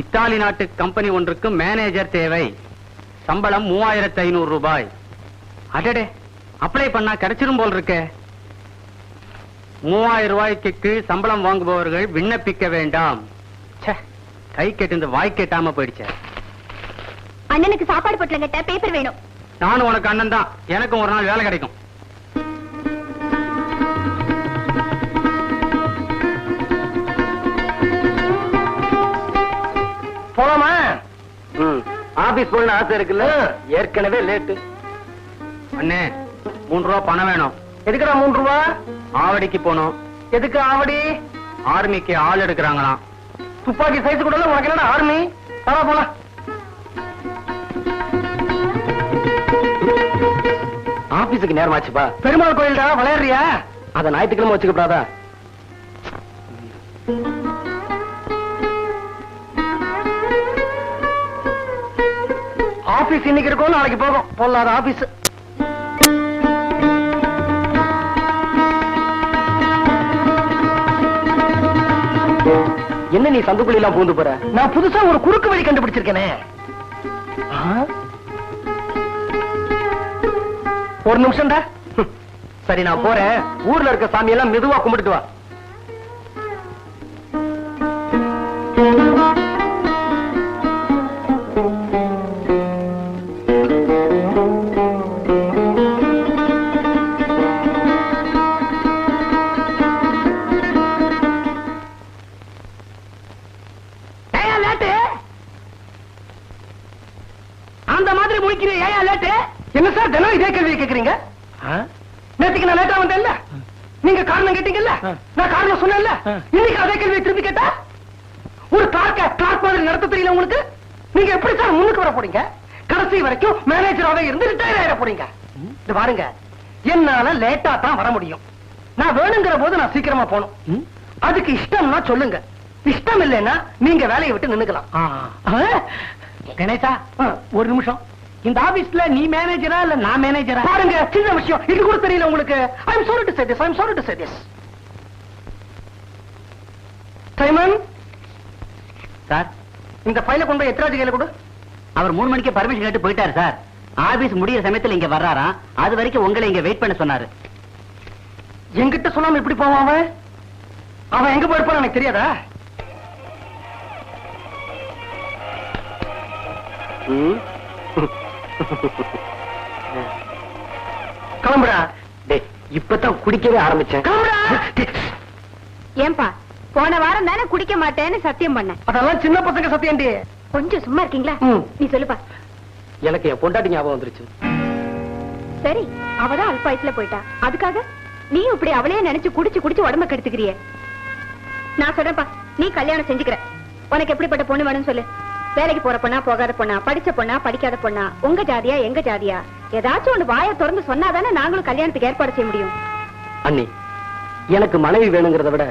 Italy நாட்டு company ஒன்றுக்கு manager தேவை. சம்பளம் மூவாயிரத்தி ஐநூறு ரூபாய். அடடே அப்ளை பண்ணா கிடைச்சிரும் போல் இருக்கே மூவாயிரம் ரூபாய்க்கு கீழ் சம்பளம் வாங்குபவர்கள் விண்ணப்பிக்க வேண்டாம். கை கெட்டு வாய் கெட்டாம போயிடுச்சே. அண்ணனுக்கு சாப்பாடு பொட்டலம் கட்ட பேப்பர் வேணும். நானும் உனக்கு அண்ணன் தான் எனக்கும் ஒரு நாள் வேலை கிடைக்கும். போலாமா? ஆபீஸ் போகணும் ஆசை இருக்குல்ல? ஏற்கனவே லேட்டு. அண்ணே மூணு ரூபா பணம் வேணும். எதுக்குடா மூணு ரூபா? ஆவடிக்கு போகணும். எதுக்கு ஆவடி? ஆர்மிக்கு ஆள் எடுக்கிறாங்களாம். துப்பாக்கி சைஸ் கூட உனக்கு என்னடா ஆர்மி? போலாம் போலாம். ஆபீஸுக்கு நேரமாச்சுப்பா. பெருமாள் கோயில்டா விளையாடுறியா? அத ஞாயிற்றுக்கிழமை வச்சுக்கப்படாதா? ஆபீஸ் இன்னைக்கு இருக்கும் நாளைக்கு போகும். பொல்லாத ஆபீஸ். என்ன நீ சந்துக்குள்ள எல்லாம் பூந்து போற? நான் புதுசா ஒரு குறுக்கு வழி கண்டுபிடிச்சிருக்கேனே. ஒரு நிமிஷம்டா. சரி நான் போறேன். ஊர்ல இருக்க சாமி எல்லாம் மெதுவா கும்பிட்டுட்டு வா. முடிக்கிறீங்க ஏயா லேட்டு என்ன சார் தினம் இதே கேள்வி கேக்குறீங்க? நேத்துக்கு நான் லேட்டா வந்தேன்ல? நீங்க காரணம் கேட்டீங்கல்ல? நான் காரணம் சொன்னேன்ல? இன்னைக்கு அதே கேள்வியை திருப்பி கேட்டா? ஒரு கிளார்க்க கிளார்க் மாதிரி நடத்த தெரியல உங்களுக்கு? நீங்க எப்படி சார் முன்னுக்கு வர போறீங்க? கடைசி வரைக்கும் மேனேஜராவே இருந்து ரிட்டையர் ஆயிட போறீங்க. இது பாருங்க. என்னால லேட்டா தான் வர முடியும். நான் வேணுங்கிற போது நான் சீக்கிரமா போகணும். அதுக்கு இஷ்டம்னா சொல்லுங்க. இஷ்டம் இல்லைன்னா நீங்க வேலையை விட்டு நின்னுக்கலாம். கணேசா ஒரு நிமிஷம். இந்த ஆபீஸ்ல நீ மேனேஜரா இல்ல நான் மேனேஜரா பாருங்க சின்ன விஷயம். இது கூட தெரியல உங்களுக்கு. I am sorry to say this I am sorry to say this Simon sir இந்த ஃபைலை கொண்டு போய் எத்ராஜ் கையில கொடு. அவர் மூணு மணிக்கு பர்மிஷன் கேட்டு போயிட்டாரு சார் ஆபீஸ் முடியிற சமயத்துல இங்க வர்றாராம் அது வரைக்கும் உங்களை இங்க வெயிட் பண்ண சொன்னாரு. என்கிட்ட சொல்லாம எப்படி போவான் அவன்? அவன் எங்க போயிருப்பான்னு எனக்கு தெரியாதா? கிளம்புடா. இப்பதான் குடிக்கவே ஆரம்பிச்சேன். ஏன்பா போன வாரம் தானே குடிக்க மாட்டேன்னு சத்தியம் பண்ணேன். அதெல்லாம் சின்ன பசங்க சத்தியண்டி கொஞ்சம் சும்மா இருக்கீங்களா. நீ சொல்லுப்பா. எனக்கு என் பொண்டாட்டி ஞாபகம் வந்துருச்சு. சரி அவதான் அல்ப வயசுல போயிட்டா. அதுக்காக நீ இப்படி அவளையே நினைச்சு குடிச்சு குடிச்சு உடம்ப கெடுத்துக்கிறியே. நான் சொல்றேன்ப்பா நீ கல்யாணம் செஞ்சுக்கிற. உனக்கு எப்படிப்பட்ட பொண்ணு வேணும்னு சொல்லு. வேலைக்கு போற பொண்ணா போகாத பொண்ணா படிச்ச பொண்ணா படிக்காத பொண்ணா உங்க ஜாதியா எங்க ஜாதியா? ஏதாச்சும் ஒண்ணு வாயை திறந்து சொன்னாதானே நாங்களும் கல்யாணத்துக்கு ஏற்பாடு செய்ய முடியும். அண்ணி எனக்கு மனைவி வேணுங்கிறத விட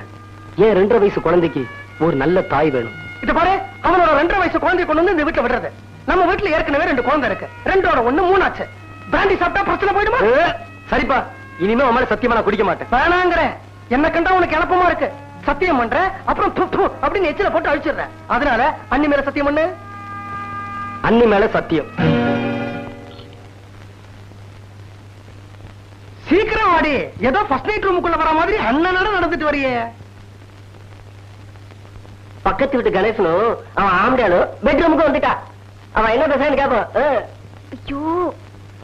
ஏன் ரெண்டரை வயசு குழந்தைக்கு ஒரு நல்ல தாய் வேணும். இது பாரு அவனோட ரெண்டரை வயசு குழந்தைய கொண்டு வந்து இந்த வீட்டுல விடுறது. நம்ம வீட்டுல ஏற்கனவே ரெண்டு குழந்தை இருக்கு. ரெண்டோட ஒண்ணு மூணாச்சு. பிராண்டி சாப்பிட்டா பிரச்சனை போயிடுமா? சரிப்பா. இனிமே மேல சத்தியமா நான் குடிக்க மாட்டேன். வேணாங்கிற என்ன கண்டா உனக்கு எளப்பமா இருக்கு. சத்தியம் பண்ற அப்புறம் அப்படின்னு எச்சில போட்டு அழிச்சிடுற. அதனால அண்ணி மேல சத்தியம் பண்ணு. அண்ணி மேல சத்தியம். சீக்கிரம் ஆடி ஏதோ ஃபர்ஸ்ட் நைட் ரூமுக்குள்ள வர மாதிரி அண்ணனோட நடந்துட்டு வரியே. பக்கத்து வீட்டு கணேசனும் அவன் ஆம்படியாலும் பெட்ரூமுக்கு வந்துட்டா. அவன் என்ன பேசுறான்னு கேப்பான். ஐயோ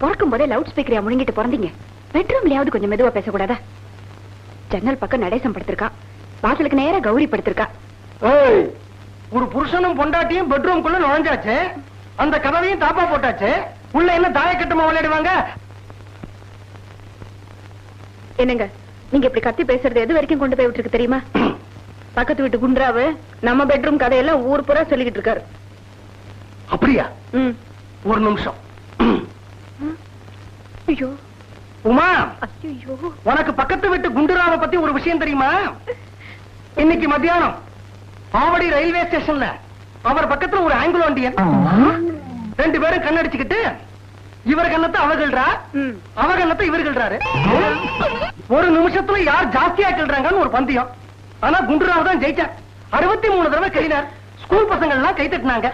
பிறக்கும் போதே லவுட் ஸ்பீக்கரையா முழுங்கிட்டு பிறந்தீங்க. பெட்ரூம்லயாவது கொஞ்சம் மெதுவா பேசக்கூடாதா? ஜன்னல் பக்கம் நடேசம் படுத்திருக்கான். வாசலுக்கு நேரா கௌரி படுத்திருக்கா. ஒரு புருஷனும் பொண்டாட்டியும் பெட்ரூம்குள்ள நுழைஞ்சாச்சு. அந்த கதவையும் தாப்பா போட்டாச்சு. உள்ள என்ன தாயக்கட்டமா விளையாடுவாங்க? என்னங்க நீங்க இப்படி கத்தி பேசுறது எது வரைக்கும் கொண்டு போய் விட்டுருக்கு தெரியுமா? பக்கத்து வீட்டு குன்றாவு நம்ம பெட்ரூம் கதையெல்லாம் ஊர் பூரா சொல்லிக்கிட்டு இருக்காரு. அப்படியா. ஒரு நிமிஷம். ஐயோ. உமா உனக்கு பக்கத்து வீட்டு குண்டுராவை பத்தி ஒரு விஷயம் தெரியுமா? இன்னைக்கு மத்தியானம் ஆவடி ரயில்வே ஸ்டேஷன்ல அவர் பக்கத்துல ஒரு ஆங்கிலோ இண்டியன் ரெண்டு பேரும் கண்ணடிச்சுக்கிட்டு இவர் கண்ணத்தை அவகள்றா ம். அவ கண்ணத்தை இவர்கள்றாரு ஒரு நிமிஷத்துல யார் ஜாஸ்தியா கிள்றாங்கன்னு ஒரு பந்தயம். ஆனா குண்டுராவ் தான் ஜெயிச்சார். அறுபத்தி மூணு தடவை கழினார் ஸ்கூல் பசங்க எல்லாம் கை தட்டினாங்க.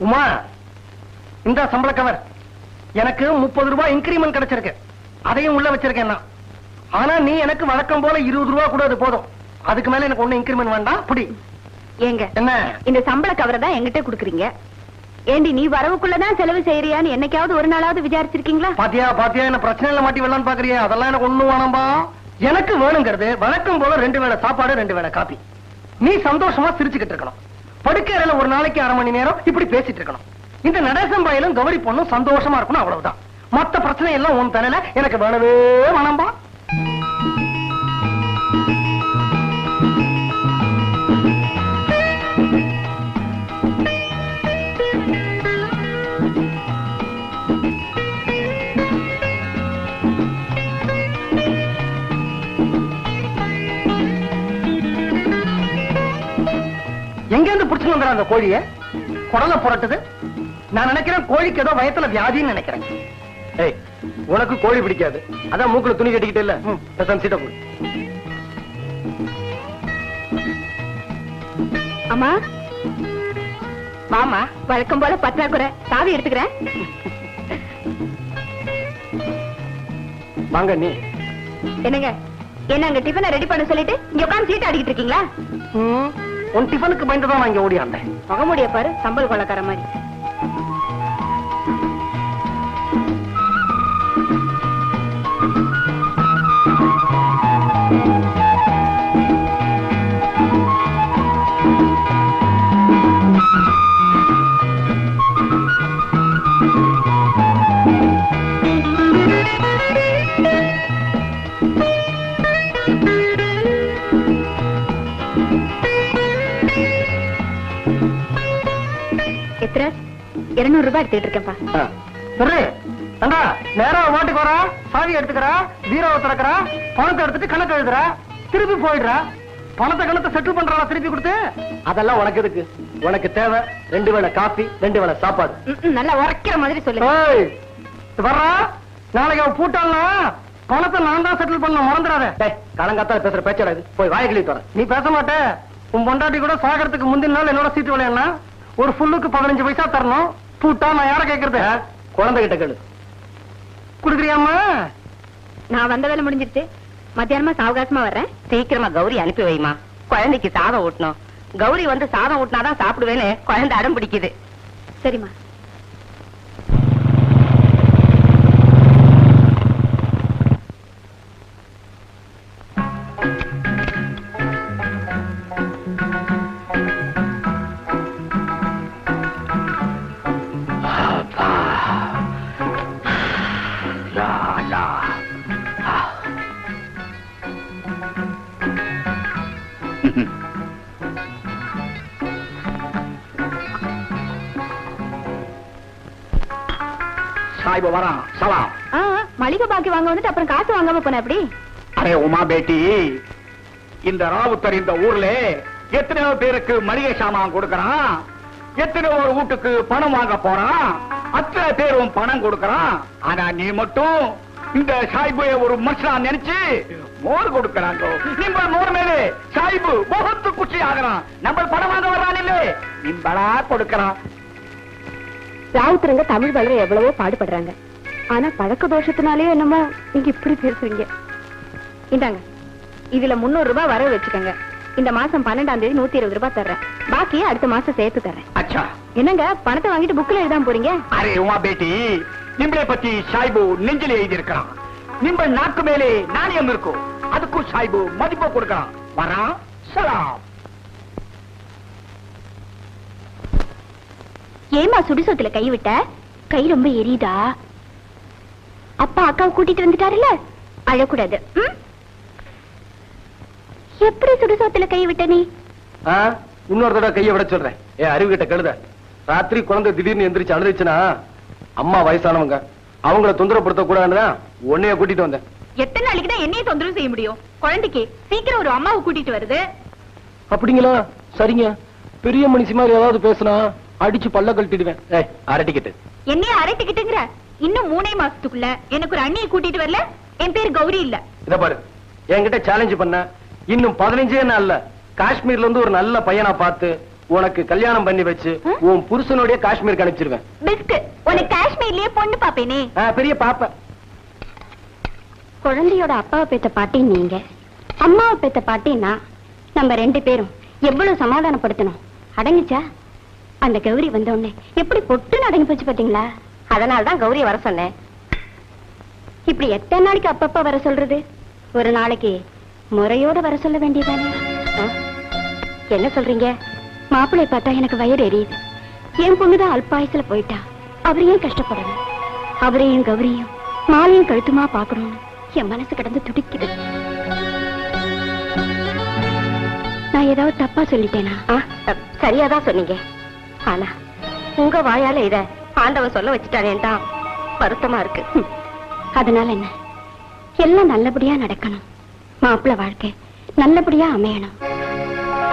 உமா இந்த சம்பள கவர். எனக்கு முப்பது ரூபாய் இன்கிரிமெண்ட் கிடைச்சிருக்கு. அதையும் உள்ள வச்சிருக்கேன் நான் ஆனா நீ எனக்கு வழக்கம் போல இருபது ரூபாய் கூட அது போதும். அதுக்கு மேல எனக்கு ஒண்ணு இன்கிரிமெண்ட் வேண்டாம். புடி. ஏங்க என்ன? இந்த சம்பள கவரை தான் என்கிட்ட குடுக்குறீங்க. ஏண்டி நீ வரவுக்குள்ளதான் செலவு செய்யறியான்னு என்னைக்காவது ஒரு நாளாவது விசாரிச்சிருக்கீங்களா? பாத்தியா பாத்தியா என்ன பிரச்சனையில மாட்டி வரலான்னு பாக்குறியா. அதெல்லாம் எனக்கு ஒண்ணும் வேணாம்பா. எனக்கு வேணுங்கிறது வழக்கம் போல ரெண்டு வேளை சாப்பாடு ரெண்டு வேளை காபி. நீ சந்தோஷமா சிரிச்சுக்கிட்டு இருக்கணும். படுக்கையில ஒரு நாளைக்கு அரை மணி நேரம் இப்படி பேசிட்டு இருக்கணும். இந்த நடேசம் பாயிலும் கௌரி பொண்ணும் சந்தோஷமா இருக்கணும் அவ்வளவுதான். மத்த பிரச்சனை எல்லாம் உன் தலையில எனக்கு வேணவே வேணாம்பா. எங்க இருந்து புடிச்சு வந்துடுற அந்த கோழிய? குடல புரட்டுது. நான் நினைக்கிறேன் கோழிக்கு ஏதோ வயத்துல வியாதின்னு நினைக்கிறேன். ஏய் உனக்கு கோழி பிடிக்காது. அதான் மூக்குல துணி கட்டிக்கிட்டு இல்ல சீட்டை போடு அம்மா? மாமா. வழக்கம் போல பற்றாக்குறை. சாவி எடுத்துக்கிறேன். வாங்க நீ. என்னங்க? என்ன அங்க டிஃபனை ரெடி பண்ண சொல்லிட்டு இங்க உட்கார்ந்து சீட் அடிக்கிட்டு இருக்கீங்களா? ம், உன் டிஃபனுக்கு பயந்து தான் நான் இங்க ஓடியாண்டேன் முகமுடிய பாரு சம்பல் கொள்ளக்கார மாதிரி. எத்தனை? இருநூறு ரூபாய் எடுத்துட்டு இருக்கேன்ப்பா. சரி ஏண்டா நேரா மாட்டுக்கு வரா சாவி எடுத்துக்கிறா பீரோவை திறக்கிறா பணத்தை எடுத்துட்டு கணக்கு எழுதுறா திருப்பி போயிடுறா. பணத்தை கணத்தை செட்டில் பண்றா திருப்பி கொடுத்து? அதெல்லாம் உனக்கு எதுக்கு? உனக்கு தேவை ரெண்டு வேளை காபி ரெண்டு வேளை சாப்பாடு. நல்லா உரைக்கிற மாதிரி சொல்லு. வர்றா? நாளைக்கு அவன் பூட்டாள்னா பணத்தை நான் தான் செட்டில் பண்ண மறந்துடாத. டேய் காலங்காத்தால பேசுற பேச்சடா இது. போய் வாய் கிளி தர நீ பேச மாட்ட. உன் பொண்டாட்டி கூட சாகறதுக்கு முந்தின நாள் என்னோட சீட்டு விளையாடனா? ஒரு ஃபுல்லுக்கு பதினஞ்சு பைசா தரணும். பூட்டா நான் யார கேக்குறது? குழந்தை கிட்ட கேளு. குடுக்குறியாமா நான் வந்த வேலை முடிஞ்சிருச்சு. மத்தியானமா சாவகாசமா வர்றேன். சீக்கிரமா கௌரி அனுப்பி வைமா. குழந்தைக்கு சாதம் ஊட்டணும். கௌரி வந்து சாதம் ஊட்டினாதான் சாப்பிடுவேன்னு குழந்தை அடம் பிடிக்குது. சரிம்மா. வரான். சலாம் மளிகை பாக்கி வாங்க வந்துட்டு அப்புறம் காசு வாங்காம போன எப்படி அரே உமா பேட்டி இந்த ராவுத்தர் இந்த ஊர்ல எத்தனையோ பேருக்கு மளிகை சாமான் கொடுக்கறான். எத்தனையோ ஒரு வீட்டுக்கு பணம் வாங்க போறான். அத்தனை பேரும் பணம் கொடுக்கறான். ஆனா நீ மட்டும் இந்த சாய்புய ஒரு மனுஷனா நினைச்சு மோர் கொடுக்கறாங்க நிம்ப மோர் மேலே சாய்பு முகத்து குச்சி ஆகிறான். நம்ம பணம் வாங்க வர்றான் இல்லே. நிம்பளா கொடுக்கறான். ராவுத்தரங்க தமிழ் வளர எவ்வளவோ பாடுபடுறாங்க. ஆனா பழக்க தோஷத்தினாலே என்னமோ நீங்க இப்படி பேசுறீங்க. இந்தாங்க. இதுல முன்னூறு ரூபாய் வரவு வச்சுக்கோங்க. இந்த மாசம் பன்னெண்டாம் தேதி நூத்தி இருபது ரூபாய் தர்றேன். பாக்கியை அடுத்த மாசம் சேர்த்து தர்றேன். அச்சா. என்னங்க? பணத்தை வாங்கிட்டு புக்ல எழுதாம போறீங்க? அரே உமா பேட்டி நிம்பளை பத்தி சாய்பு நெஞ்சில எழுதியிருக்கிறான். நிம்ப நாக்கு மேலே நாணயம் இருக்கும். அதுக்கும் சாய்பு மதிப்பு கொடுக்கறான் வரான். சலாம். ஏமா சுடுசோத்துல கை விட்ட? கை ரொம்ப எரியுதா? அப்பா அக்காவை கூட்டிட்டு வந்துட்டாருல அழக்கூடாது? எப்படி சுடுசோத்துல கை விட்ட நீ? இன்னொரு தடவை கையை விட சொல்றேன். ஏ அறிவு கிட்ட கழுத ராத்திரி குழந்தை திடீர்னு எந்திரிச்சு அழுதுச்சுன்னா அம்மா வயசானவங்க அவங்கள தொந்தரப்படுத்த கூடாதுதான் உன்னைய கூட்டிட்டு வந்தேன். எத்தனை நாளைக்கு தான் என்னைய தொந்தரவு செய்ய முடியும்? குழந்தைக்கு சீக்கிரம் ஒரு அம்மாவை கூட்டிட்டு வருது. அப்படிங்களா? சரிங்க. பெரிய மனுஷி மாதிரி ஏதாவது பேசினா அடிச்சு பல்ல கழட்டிடுவேன். அரட்டிக்கிட்டு. என்னைய அரட்டிக்கிட்டுங்கிற? இன்னும் மூணே மாசத்துக்குள்ள எனக்கு ஒரு அண்ணியை கூட்டிட்டு வரல? என் பேரு கௌரி இல்ல. இத பாரு. என்கிட்ட சேலஞ்ச் பண்ண இன்னும் பதினஞ்சே நாள்ல காஷ்மீர்ல இருந்து ஒரு நல்ல பையனா பார்த்து உனக்கு கல்யாணம் பண்ணி வச்சு? உன் புருஷனோடய காஷ்மீருக்கு அனுப்பிச்சிருவேன். பெஸ்ட் உனக்கு காஷ்மீர்லயே பொண்ணு பாப்பேனே பெரிய பாப்ப. குழந்தையோட அப்பாவை பெத்த பாட்டி நீங்க. அம்மாவை பெத்த பாட்டி நான். நம்ம ரெண்டு பேரும் எவ்வளவு சமாதானப்படுத்தணும். அடங்குச்சா? அந்த கௌரி வந்த உடனே எப்படி பொட்டுன்னு அடங்கி போச்சு பாத்தீங்களா? அதனால தான் கௌரிய வர சொன்னேன். இப்படி எத்தனை நாளைக்கு அப்பப்ப வர சொல்றது? ஒரு நாளைக்கு முறையோட வர சொல்ல வேண்டியதானே? என்ன சொல்றீங்க? மாப்பிள்ளை பார்த்தா எனக்கு வயிறு எரியுது. என் பொண்ணுதான் அல்பாயுசுல போயிட்டா. அவர் ஏன் கஷ்டப்படணும் அவரையும் கௌரியும் மாலையும் கழுத்துமா பாக்கணும்னு என் மனசு கிடந்து துடிக்குது. நான் ஏதாவது தப்பா சொல்லிட்டேனா? சரியாதான் சொன்னீங்க. ஆனா உங்க வாயால இதை ஆண்டவன் சொல்ல வச்சுட்டானேன்னு தான் வருத்தமா இருக்கு. அதனால என்ன? எல்லாம் நல்லபடியா நடக்கணும். மாப்பிள்ளை வாழ்க்கை நல்லபடியா அமையணும்.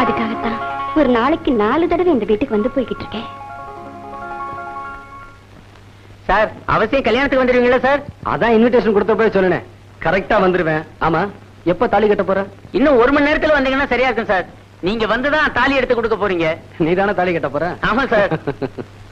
அதுக்காகத்தான் ஒரு நாளைக்கு நாலு தடவை இந்த வீட்டுக்கு வந்து போய்கிட்டு இருக்கேன். சார் அவசியம் கல்யாணத்துக்கு வந்துருவீங்களா சார்? அதான் இன்விடேஷன் கொடுத்தப்ப சொன்னேன். கரெக்டா வந்துருவேன். ஆமா. எப்ப தாலி கட்ட போற? இன்னும் ஒரு மணி நேரத்துல வந்தீங்கன்னா சரியா இருக்கும் சார். நீங்க வந்துதான் தாலி எடுத்து கொடுக்க போறீங்க. நீ தானே தாலி கட்ட போற? ஆமா சார்.